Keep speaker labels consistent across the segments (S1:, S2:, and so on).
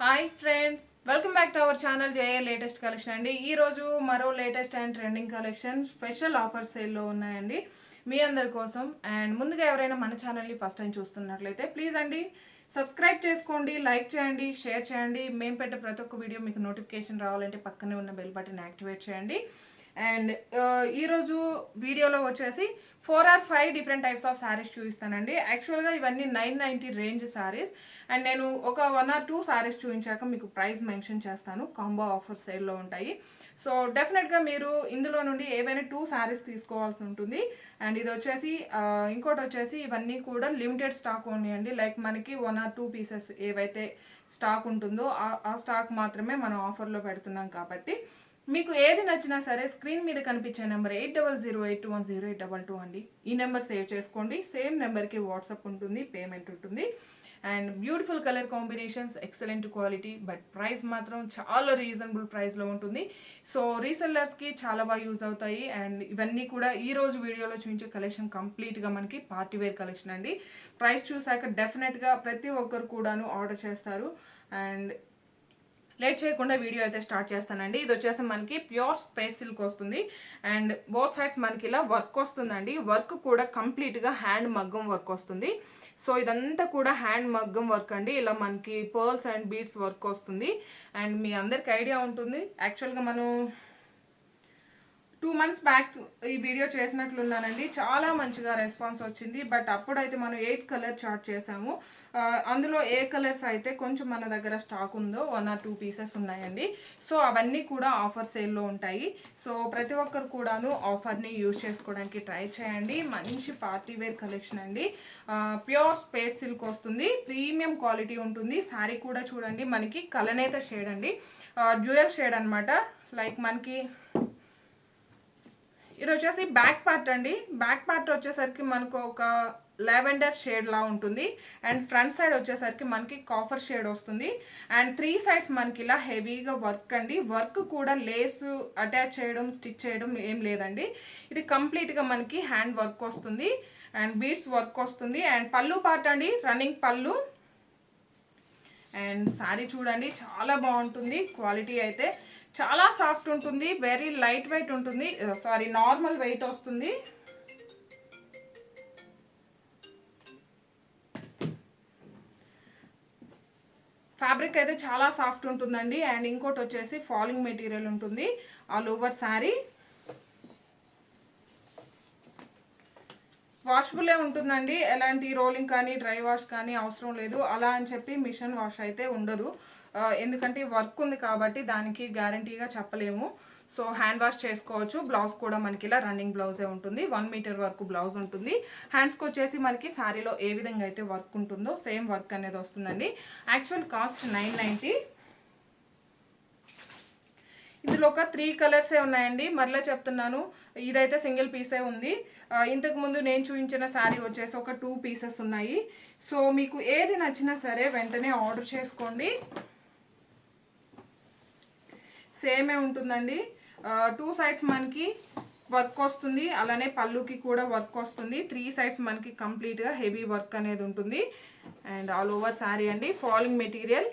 S1: Hi friends welcome back to our channel JA latest collection అండి. ఈ రోజు మరో latest and trending collection special offer సేల్లో ఉన్నాయండి. మీ అందరి కోసం అండ్ ముందుగా ఎవరైనా మన ఛానల్ని ఫస్ట్ టైం చూస్తున్నట్లయితే ప్లీజ్ అండి సబ్స్క్రైబ్ చేసుకోండి లైక్ చేయండి షేర్ చేయండి. మేము పెట్టే ప్రతి ఒక్క వీడియో మీకు నోటిఫికేషన్ రావాలంటే పక్కనే ఉన్న బెల్ బటన్ యాక్టివేట్ చేయండి. అండ్ ఈరోజు వీడియోలో వచ్చేసి four or five different types of saris చూపిస్తానండి. యాక్చువల్గా ఇవన్నీ nine ninety range saris and నేను ఒక వన్ ఆర్ టూ శారీస్ చూపించాక మీకు ప్రైస్ మెన్షన్ చేస్తాను. కాంబో ఆఫర్ సేల్లో ఉంటాయి. సో డెఫినెట్గా మీరు ఇందులో నుండి ఏవైనా టూ శారీస్ తీసుకోవాల్సి ఉంటుంది. అండ్ ఇది వచ్చేసి ఇంకోటి వచ్చేసి ఇవన్నీ కూడా లిమిటెడ్ స్టాక్ ఉన్నాయండి లైక్ మనకి వన్ ఆర్ టూ పీసెస్ ఏవైతే స్టాక్ ఉంటుందో ఆ స్టాక్ మాత్రమే మనం ఆఫర్లో పెడుతున్నాం కాబట్టి. మీకు ఏది నచ్చినా సరే స్క్రీన్ మీద కనిపించే number eight double zero eight two one zero eight double two అండి. ఈ నెంబర్ సేవ్ చేసుకోండి. సేమ్ నెంబర్కి వాట్సాప్ ఉంటుంది పేమెంట్ ఉంటుంది. And beautiful colour combinations excellent quality but price మాత్రం చాలా రీజనబుల్ ప్రైస్లో ఉంటుంది. సో రీసెల్లర్స్కి చాలా బాగా యూజ్ అవుతాయి. అండ్ ఇవన్నీ కూడా ఈ రోజు వీడియోలో చూపించే కలెక్షన్ కంప్లీట్గా మనకి పార్టీ వేర్ కలెక్షన్ అండి. ప్రైస్ చూసాక డెఫినెట్గా ప్రతి ఒక్కరు కూడాను ఆర్డర్ చేస్తారు. అండ్ లేట్ చేయకుండా వీడియో అయితే స్టార్ట్ చేస్తానండి. ఇది వచ్చేసి మనకి ప్యూర్ స్పేస్ సిల్క్ వస్తుంది. అండ్ బోత్ సైడ్స్ మనకి ఇలా వర్క్ వస్తుందండి. వర్క్ కూడా కంప్లీట్గా హ్యాండ్ మగ్గం వర్క్ వస్తుంది. సో ఇదంతా కూడా హ్యాండ్ మగ్గం వర్క్ అండి. ఇలా మనకి పర్ల్స్ అండ్ బీడ్స్ వర్క్ వస్తుంది. అండ్ మీ అందరికి ఐడియా ఉంటుంది. యాక్చువల్గా మనం టూ మంత్స్ బ్యాక్ ఈ వీడియో చేసినట్లున్నానండి. చాలా మంచిగా రెస్పాన్స్ వచ్చింది. బట్ అప్పుడైతే మనం ఎయిట్ కలర్ చార్ట్ చేసాము అందులో ఏ కలర్స్ అయితే కొంచెం మన దగ్గర స్టాక్ ఉందో వన్ ఆర్ టూ పీసెస్ ఉన్నాయండి. సో అవన్నీ కూడా ఆఫర్ సేల్లో ఉంటాయి. సో ప్రతి ఒక్కరు కూడాను ఆఫర్ని యూజ్ చేసుకోవడానికి ట్రై చేయండి. మంచి పార్టీ వేర్ కలెక్షన్ అండి. ప్యూర్ స్పేస్ సిల్క్ వస్తుంది. ప్రీమియం క్వాలిటీ ఉంటుంది. శారీ కూడా చూడండి. మనకి కలనేత షేడ్ అండి. డ్యూయల్ షేడ్ అనమాట లైక్ మనకి ఇది వచ్చేసి బ్యాక్ పార్ట్ అండి. బ్యాక్ పార్ట్ వచ్చేసరికి మనకు ఒక లెవెండర్ షేడ్ లా ఉంటుంది. అండ్ ఫ్రంట్ సైడ్ వచ్చేసరికి మనకి కాఫర్ షేడ్ వస్తుంది. అండ్ త్రీ సైడ్స్ మనకి ఇలా హెవీగా వర్క్ అండి. వర్క్ కూడా లేస్ అటాచ్ చేయడం స్టిచ్ చేయడం ఏం లేదండి. ఇది కంప్లీట్గా మనకి హ్యాండ్ వర్క్ వస్తుంది. అండ్ బీడ్స్ వర్క్ వస్తుంది. అండ్ పళ్ళు పార్ట్ అండి. రన్నింగ్ పళ్ళు. అండ్ శారీ చూడండి చాలా బాగుంటుంది. క్వాలిటీ అయితే చాలా సాఫ్ట్ ఉంటుంది. వెరీ లైట్ వెయిట్ ఉంటుంది. సారీ నార్మల్ వెయిట్ వస్తుంది. ఫ్యాబ్రిక్ అయితే చాలా సాఫ్ట్ ఉంటుందండి. అండ్ ఇంకోటి వచ్చేసి ఫాలింగ్ మెటీరియల్ ఉంటుంది. All over sari. వాషబులే ఉంటుందండి. ఎలాంటి రోలింగ్ కానీ డ్రై వాష్ కానీ అవసరం లేదు. అలా అని చెప్పి మిషన్ వాష్ అయితే ఉండదు. ఎందుకంటే వర్క్ ఉంది కాబట్టి దానికి గ్యారంటీగా చెప్పలేము. సో హ్యాండ్ వాష్ చేసుకోవచ్చు. బ్లౌజ్ కూడా మనకి ఇలా రన్నింగ్ బ్లౌజే ఉంటుంది. వన్ మీటర్ వరకు బ్లౌజ్ ఉంటుంది. హ్యాండ్స్కి వచ్చేసి మనకి శారీలో ఏ విధంగా అయితే వర్క్ ఉంటుందో సేమ్ వర్క్ అనేది వస్తుందండి. యాక్చువల్ కాస్ట్ నైన్ నైంటీ ఇందులో ఒక త్రీ కలర్సే ఉన్నాయండి. మరలా చెప్తున్నాను. ఇదైతే సింగిల్ పీసే ఉంది. ఇంతకుముందు ఇంతకు ముందు నేను చూపించిన శారీ వచ్చేసి ఒక టూ పీసెస్ ఉన్నాయి. సో మీకు ఏది నచ్చినా సరే వెంటనే ఆర్డర్ చేసుకోండి. సేమే ఉంటుందండి. టూ సైడ్స్ మనకి వర్క్ వస్తుంది. అలానే పళ్ళుకి కూడా వర్క్ వస్తుంది. త్రీ సైడ్స్ మనకి కంప్లీట్గా హెవీ వర్క్ అనేది ఉంటుంది. అండ్ ఆల్ ఓవర్ శారీ అండి. Falling material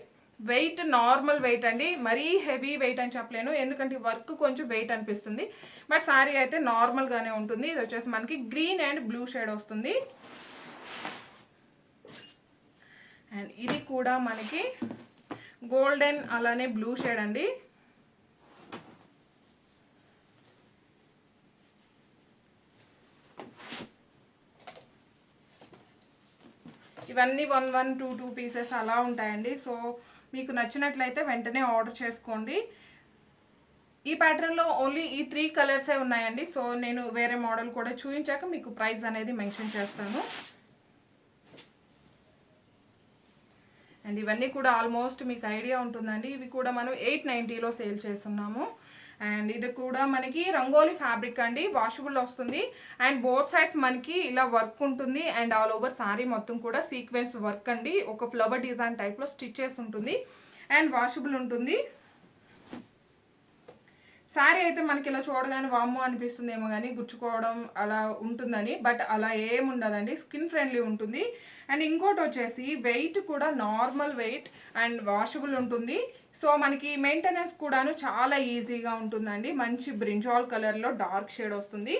S1: weight normal weight అండి. మరీ హెవీ వెయిట్ అని చెప్పలేను. ఎందుకంటే వర్క్ కొంచెం వెయిట్ అనిపిస్తుంది. బట్ శారీ అయితే నార్మల్గానే ఉంటుంది. ఇది వచ్చేసి మనకి గ్రీన్ అండ్ బ్లూ షేడ్ వస్తుంది. అండ్ ఇది కూడా మనకి గోల్డెన్ అలానే బ్లూ షేడ్ అండి. ఇవన్నీ one one two two pieces అలా ఉంటాయండి. సో మీకు నచ్చినట్లయితే వెంటనే ఆర్డర్ చేసుకోండి. ఈ ప్యాటర్న్లో ఓన్లీ ఈ త్రీ కలర్సే ఉన్నాయండి. సో నేను వేరే మోడల్ కూడా చూపించాక మీకు ప్రైస్ అనేది మెన్షన్ చేస్తాను. అండ్ ఇవన్నీ కూడా ఆల్మోస్ట్ మీకు ఐడియా ఉంటుందండి. ఇవి కూడా మనం ఎయిట్ నైంటీలో సేల్ చేస్తున్నాము. అండ్ ఇది కూడా మనకి రంగోలీ ఫ్యాబ్రిక్ అండి వాషబుల్ వస్తుంది. అండ్ బోత్ సైడ్స్ మనకి ఇలా వర్క్ ఉంటుంది. అండ్ ఆల్ ఓవర్ సారీ మొత్తం కూడా సీక్వెన్స్ వర్క్ అండి. ఒక ఫ్లవర్ డిజైన్ టైప్లో స్టిచ్ చేసి ఉంటుంది. అండ్ వాషబుల్ ఉంటుంది. శారీ అయితే మనకి ఇలా చూడగానే వాము అనిపిస్తుందేమో కానీ గుచ్చుకోవడం అలా ఉంటుందని. బట్ అలా ఏం ఉండదండి. స్కిన్ ఫ్రెండ్లీ ఉంటుంది. అండ్ ఇంకోటి వచ్చేసి వెయిట్ కూడా నార్మల్ వెయిట్ అండ్ వాషబుల్ ఉంటుంది. సో మనకి మెయింటెనెన్స్ కూడాను చాలా ఈజీగా ఉంటుందండి. మంచి బ్రింజాల్ కలర్లో డార్క్ షేడ్ వస్తుంది.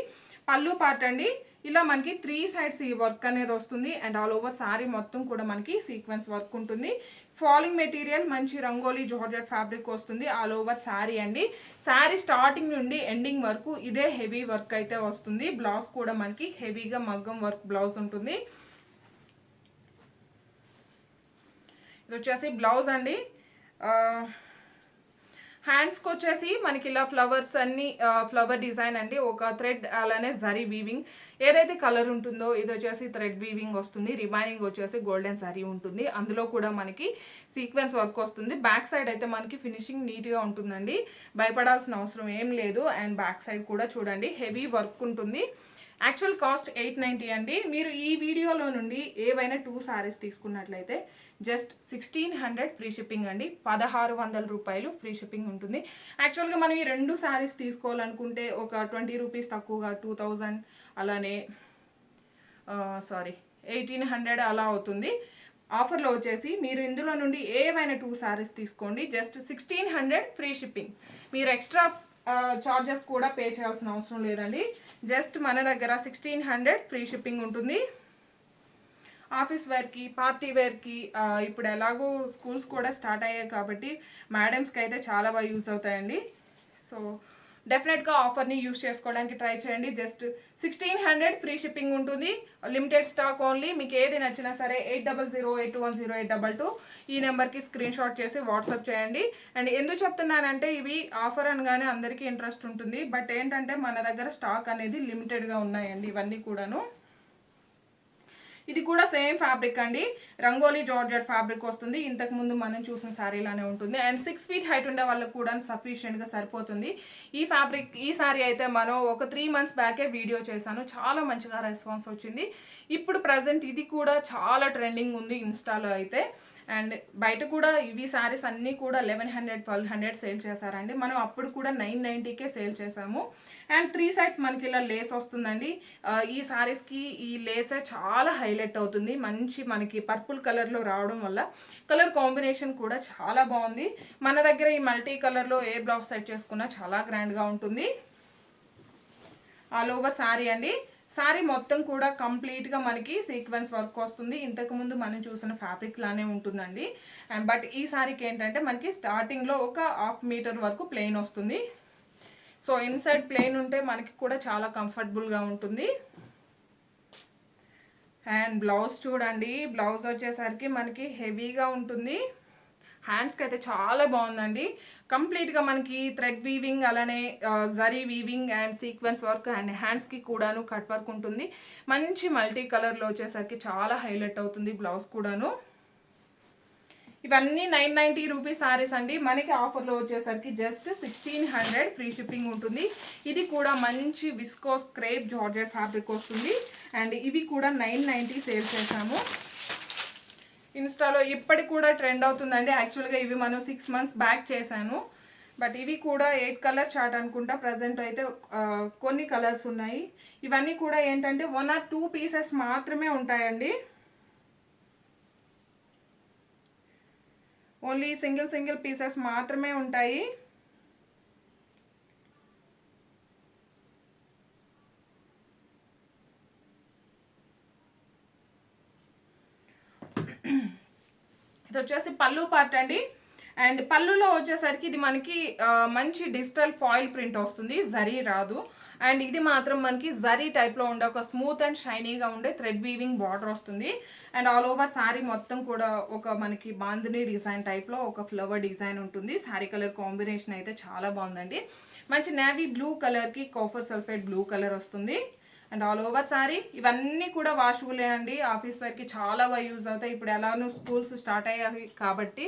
S1: పళ్ళు పార్ట్ అండి ఇలా మనకి త్రీ సైడ్స్ ఈ వర్క్ అనేది వస్తుంది. అండ్ ఆల్ ఓవర్ సారీ మొత్తం కూడా మనకి సీక్వెన్స్ వర్క్ ఉంటుంది. ఫాలింగ్ మెటీరియల్ మంచి రంగోలీ జార్జెట్ ఫ్యాబ్రిక్ వస్తుంది. ఆల్ ఓవర్ శారీ అండి. శారీ స్టార్టింగ్ నుండి ఎండింగ్ వరకు ఇదే హెవీ వర్క్ అయితే వస్తుంది. బ్లౌజ్ కూడా మనకి హెవీగా మగ్గం వర్క్ బ్లౌజ్ ఉంటుంది. ఇది వచ్చేసి బ్లౌజ్ అండి. హ్యాండ్స్కి వచ్చేసి మనకి ఇలా ఫ్లవర్స్ అన్ని ఫ్లవర్ డిజైన్ అండి. ఒక థ్రెడ్ అలానే జరీ వీవింగ్ ఏదైతే కలర్ ఉంటుందో ఇది వచ్చేసి థ్రెడ్ వీవింగ్ వస్తుంది. రిమైనింగ్ వచ్చేసి గోల్డెన్ జరీ ఉంటుంది. అందులో కూడా మనకి సీక్వెన్స్ వర్క్ వస్తుంది. బ్యాక్ సైడ్ అయితే మనకి ఫినిషింగ్ నీట్గా ఉంటుందండి. భయపడాల్సిన అవసరం ఏం లేదు. అండ్ బ్యాక్ సైడ్ కూడా చూడండి. హెవీ వర్క్ ఉంటుంది. యాక్చువల్ కాస్ట్ ఎయిట్ నైంటీ అండి. మీరు ఈ వీడియోలో నుండి ఏవైనా టూ సారీస్ తీసుకున్నట్లయితే just sixteen hundred free shipping అండి. పదహారు వందల రూపాయలు ఫ్రీ షిప్పింగ్ ఉంటుంది. యాక్చువల్గా మనం ఈ రెండు శారీస్ తీసుకోవాలనుకుంటే ఒక ట్వంటీ రూపీస్ తక్కువగా టూ థౌజండ్ అలానే సారీ ఎయిటీన్ హండ్రెడ్ అలా అవుతుంది. ఆఫర్లో వచ్చేసి మీరు ఇందులో నుండి ఏవైనా టూ శారీస్ తీసుకోండి. Just sixteen hundred free shipping మీరు ఎక్స్ట్రా చార్జెస్ కూడా పే చేయాల్సిన అవసరం లేదండి. జస్ట్ మన దగ్గర సిక్స్టీన్ హండ్రెడ్ ఫ్రీ షిప్పింగ్ ఉంటుంది. ఆఫీస్ వేర్కి పార్టీ వేర్కి ఇప్పుడు ఎలాగో స్కూల్స్ కూడా స్టార్ట్ అయ్యాయి కాబట్టి మేడమ్స్కి అయితే చాలా బాగా యూస్ అవుతాయండి. సో డెఫినెట్గా ఆఫర్ని యూస్ చేసుకోవడానికి ట్రై చేయండి. Just sixteen hundred free shipping ఉంటుంది. లిమిటెడ్ స్టాక్ ఓన్లీ మీకు ఏది నచ్చినా సరే eight double zero eight one zero eight double two ఈ నెంబర్కి స్క్రీన్ షాట్ చేసి వాట్సాప్ చేయండి. అండ్ ఎందుకు చెప్తున్నానంటే ఇవి ఆఫర్ అనగానే అందరికీ ఇంట్రెస్ట్ ఉంటుంది. బట్ ఏంటంటే మన దగ్గర స్టాక్ అనేది లిమిటెడ్గా ఉన్నాయండి. ఇవన్నీ కూడాను. ఇది కూడా సేమ్ ఫ్యాబ్రిక్ అండి. రంగోలీ జార్జెట్ ఫ్యాబ్రిక్ వస్తుంది. ఇంతకు ముందు మనం చూసిన శారీలానే ఉంటుంది. అండ్ సిక్స్ ఫీట్ హైట్ ఉండే వాళ్ళకి కూడా సఫిషియెంట్గా సరిపోతుంది. ఈ ఫ్యాబ్రిక్ ఈ శారీ అయితే మనం ఒక త్రీ మంత్స్ బ్యాకే వీడియో చేశాను. చాలా మంచిగా రెస్పాన్స్ వచ్చింది. ఇప్పుడు ప్రజెంట్ ఇది కూడా చాలా ట్రెండింగ్ ఉంది ఇన్స్టాలో అయితే. అండ్ బయట కూడా ఇవి శారీస్ అన్నీ కూడా eleven hundred twelve hundred sale చేశారండి. మనం అప్పుడు కూడా నైన్ నైంటీకే సేల్ చేసాము అండ్ త్రీ సైడ్స్ మనకి ఇలా లేస్ వస్తుందండి. ఈ శారీస్కి ఈ లేసే చాలా హైలైట్ అవుతుంది. మంచి మనకి పర్పుల్ కలర్లో రావడం వల్ల కలర్ కాంబినేషన్ కూడా చాలా బాగుంది. మన దగ్గర ఈ మల్టీ కలర్లో ఏ బ్లౌజ్ సెట్ చేసుకున్నా చాలా గ్రాండ్గా ఉంటుంది. ఆల్ ఓవర్ శారీ అండి. సారీ మొత్తం కూడా కంప్లీట్గా మనకి సీక్వెన్స్ వర్క్ వస్తుంది. ఇంతకుముందు మనం చూసిన ఫ్యాబ్రిక్ లానే ఉంటుందండి. అండ్ బట్ ఈ సారీకి ఏంటంటే మనకి స్టార్టింగ్లో ఒక హాఫ్ మీటర్ వరకు ప్లెయిన్ వస్తుంది. సో ఇన్సైడ్ ప్లెయిన్ ఉంటే మనకి కూడా చాలా కంఫర్టబుల్గా ఉంటుంది. అండ్ బ్లౌజ్ చూడండి. బ్లౌజ్ వచ్చేసరికి మనకి హెవీగా ఉంటుంది. హ్యాండ్స్కి అయితే చాలా బాగుందండి. కంప్లీట్గా మనకి థ్రెడ్ వీవింగ్ అలానే zari weaving and sequence work and హ్యాండ్స్కి కూడాను కట్ వర్క్ ఉంటుంది. మంచి మల్టీ కలర్లో వచ్చేసరికి చాలా హైలైట్ అవుతుంది బ్లౌజ్ కూడాను. ఇవన్నీ నైన్ నైంటీ రూపీస్ సారీస్ అండి. మనకి ఆఫర్లో వచ్చేసరికి just sixteen hundred free shipping ఉంటుంది. ఇది కూడా మంచి విస్కోస్ క్రేప్ జార్జెట్ ఫ్యాబ్రిక్ వస్తుంది. అండ్ ఇవి కూడా నైన్ నైంటీ సేల్ చేసాము ఇన్స్టాలో ఇప్పటికి కూడా ట్రెండ్ అవుతుందండి. యాక్చువల్గా ఇవి మనం సిక్స్ మంత్స్ బ్యాక్ చేశాను. బట్ ఇవి కూడా ఎయిట్ కలర్ చార్ట్ అనుకుంటా ప్రజెంట్ అయితే కొన్ని కలర్స్ ఉన్నాయి. ఇవన్నీ కూడా ఏంటంటే వన్ ఆర్ టూ పీసెస్ మాత్రమే ఉంటాయండి. ఓన్లీ సింగిల్ సింగిల్ పీసెస్ మాత్రమే ఉంటాయి. ఇది వచ్చేసి పళ్ళు పార్ట్ అండి. అండ్ పళ్ళులో వచ్చేసరికి ఇది మనకి మంచి డిజిటల్ ఫాయిల్ ప్రింట్ వస్తుంది. జరీ రాదు. అండ్ ఇది మాత్రం మనకి జరీ టైప్లో ఉండే ఒక స్మూత్ అండ్ షైనీగా ఉండే థ్రెడ్ వీవింగ్ బార్డర్ వస్తుంది. అండ్ ఆల్ ఓవర్ శారీ మొత్తం కూడా ఒక మనకి బాందిని డిజైన్ టైప్లో ఒక ఫ్లవర్ డిజైన్ ఉంటుంది. శారీ కలర్ కాంబినేషన్ అయితే చాలా బాగుందండి. మంచి నేవీ బ్లూ కలర్కి కాఫర్ సల్ఫేట్ బ్లూ కలర్ వస్తుంది. అండ్ ఆల్ ఓవర్ సారీ ఇవన్నీ కూడా వాషబులే అండి. ఆఫీస్ వర్క్కి చాలా బాగా యూజ్ అవుతాయి. ఇప్పుడు ఎలానో స్కూల్స్ స్టార్ట్ అయ్యాయి కాబట్టి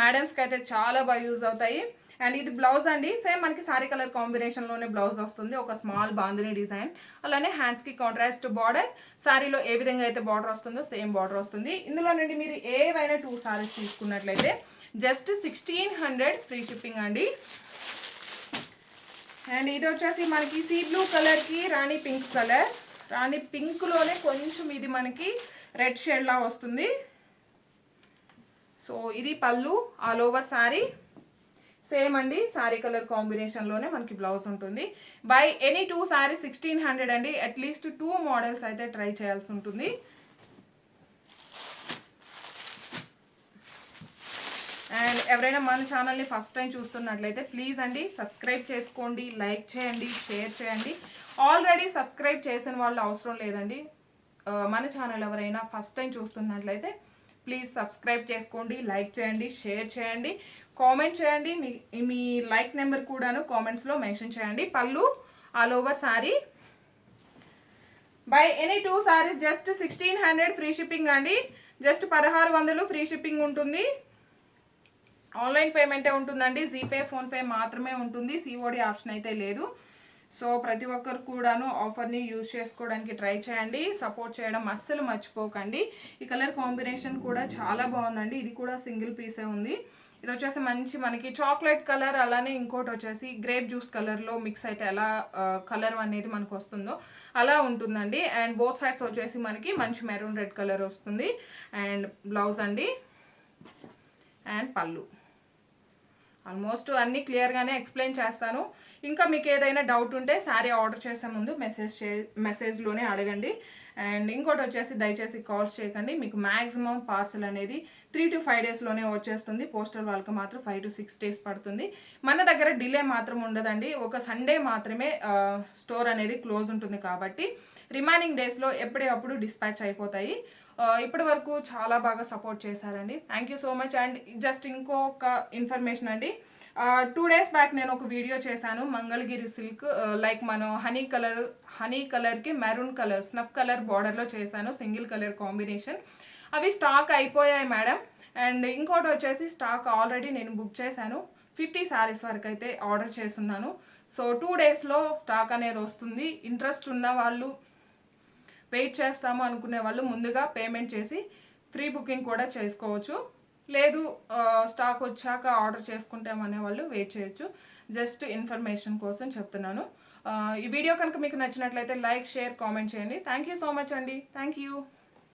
S1: మేడమ్స్కి అయితే చాలా బాగా యూజ్ అవుతాయి. అండ్ ఇది బ్లౌజ్ అండి. సేమ్ మనకి సారీ కలర్ కాంబినేషన్లోనే బ్లౌజ్ వస్తుంది. ఒక స్మాల్ బాందిని డిజైన్. అలానే హ్యాండ్స్కి కాంట్రాస్ట్ బార్డర్ సారీలో ఏ విధంగా అయితే బార్డర్ వస్తుందో సేమ్ బార్డర్ వస్తుంది. ఇందులో నుండి మీరు ఏవైనా టూ సారీస్ తీసుకున్నట్లయితే just sixteen hundred free shipping అండి. అండ్ ఇది వచ్చేసి మనకి సీ బ్లూ కలర్కి రాణి పింక్ కలర్. రాణి పింక్లోనే కొంచెం ఇది మనకి రెడ్ షేడ్లా వస్తుంది. సో ఇది పళ్ళు ఆల్ ఓవర్ శారీ సేమ్ అండి శారీ కలర్ కాంబినేషన్లోనే మనకి బ్లౌజ్ ఉంటుంది. Buy any two sari sixteen hundred అండి అట్లీస్ట్ టూ మోడల్స్ అయితే ట్రై చేయాల్సి ఉంటుంది. అండ్ ఎవరైనా మన ఛానల్ని ఫస్ట్ టైం చూస్తున్నట్లయితే ప్లీజ్ అండి సబ్స్క్రైబ్ చేసుకోండి లైక్ చేయండి షేర్ చేయండి. ఆల్రెడీ సబ్స్క్రైబ్ చేసిన వాళ్ళు అవసరం లేదండి. మన ఛానల్ ఎవరైనా ఫస్ట్ టైం చూస్తున్నట్లయితే ప్లీజ్ సబ్స్క్రైబ్ చేసుకోండి లైక్ చేయండి షేర్ చేయండి. కామెంట్ చేయండి మీ మీ లైక్ నెంబర్ కూడాను కామెంట్స్లో మెన్షన్ చేయండి. పళ్ళు all over sari buy any two sarees just sixteen hundred free shipping అండి. జస్ట్ పదహారు వందలు ఫ్రీ షిప్పింగ్ ఉంటుంది. ఆన్లైన్ పేమెంటే ఉంటుందండి. జీపే ఫోన్పే మాత్రమే ఉంటుంది. సిఓడి ఆప్షన్ అయితే లేదు. సో ప్రతి ఒక్కరు కూడాను ఆఫర్ని యూజ్ చేసుకోవడానికి ట్రై చేయండి. సపోర్ట్ చేయడం అస్సలు మర్చిపోకండి. ఈ కలర్ కాంబినేషన్ కూడా చాలా బాగుందండి. ఇది కూడా సింగిల్ పీసే ఉంది. ఇది వచ్చేసి మంచి మనకి చాక్లెట్ కలర్ అలానే ఇంకోటి వచ్చేసి గ్రేప్ జ్యూస్ కలర్లో మిక్స్ అయితే ఎలా కలర్ అనేది మనకు వస్తుందో అలా ఉంటుందండి. అండ్ బోత్ సైడ్స్ వచ్చేసి మనకి మంచి మెరూన్ రెడ్ కలర్ వస్తుంది. అండ్ బ్లౌజ్ అండి. అండ్ పళ్ళు. ఆల్మోస్ట్ అన్నీ క్లియర్గానే ఎక్స్ప్లెయిన్ చేస్తాను. ఇంకా మీకు ఏదైనా డౌట్ ఉంటే శారీ ఆర్డర్ చేసే ముందు మెసేజ్ చే మెసేజ్లోనే అడగండి. అండ్ ఇంకోటి వచ్చేసి దయచేసి కాల్స్ చేయకండి. మీకు మ్యాక్సిమం పార్సల్ అనేది త్రీ టు ఫైవ్ డేస్లోనే వచ్చేస్తుంది. పోస్టల్ వాళ్ళకి మాత్రం ఫైవ్ టు సిక్స్ డేస్ పడుతుంది. మన దగ్గర డిలే మాత్రం ఉండదండి. ఒక సండే మాత్రమే స్టోర్ అనేది క్లోజ్ ఉంటుంది కాబట్టి రిమైనింగ్ డేస్లో ఎప్పుడప్పుడు డిస్పాచ్ అయిపోతాయి. ఇప్పటి వరకు చాలా బాగా సపోర్ట్ చేశారండి. Thank you so much and just ఇంకొక ఇన్ఫర్మేషన్ అండి. టూ డేస్ బ్యాక్ నేను ఒక వీడియో చేశాను. మంగళగిరి సిల్క్ లైక్ మనం హనీ కలర్ హనీ కలర్కి మెరూన్ కలర్ స్నప్ కలర్ బార్డర్లో చేశాను. సింగిల్ కలర్ కాంబినేషన్ అవి స్టాక్ అయిపోయాయి మేడం అండ్ ఇంకోటి వచ్చేసి స్టాక్ ఆల్రెడీ నేను బుక్ చేశాను. ఫిఫ్టీ శారీస్ వరకు అయితే ఆర్డర్ చేస్తున్నాను. సో టూ డేస్లో స్టాక్ అనేది వస్తుంది. ఇంట్రెస్ట్ ఉన్న వాళ్ళు వెయిట్ చేస్తాము అనుకునే వాళ్ళు ముందుగా పేమెంట్ చేసి ఫ్రీ బుకింగ్ కూడా చేసుకోవచ్చు. లేదు స్టాక్ వచ్చాక ఆర్డర్ చేసుకుంటామనే వాళ్ళు వెయిట్ చేయొచ్చు. జస్ట్ ఇన్ఫర్మేషన్ కోసం చెప్తున్నాను. ఈ వీడియో కనుక మీకు నచ్చినట్లయితే లైక్ షేర్ కామెంట్ చేయండి. థ్యాంక్ యూ సో మచ్ అండి. Thank you